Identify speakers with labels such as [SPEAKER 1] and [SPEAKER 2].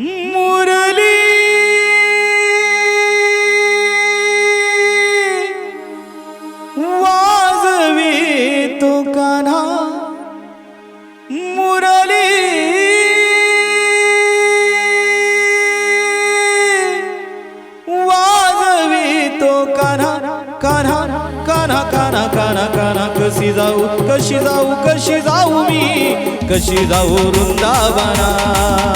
[SPEAKER 1] मुरली. वाजवी तो कान्हा मुरली. वाजवी तो कान्हा कान्हा कान्हा कान्हा कान्हा कान्हा. कशी जाऊ कशी जाऊ कशी जाऊ मी. कशी जाऊ वृंदावना.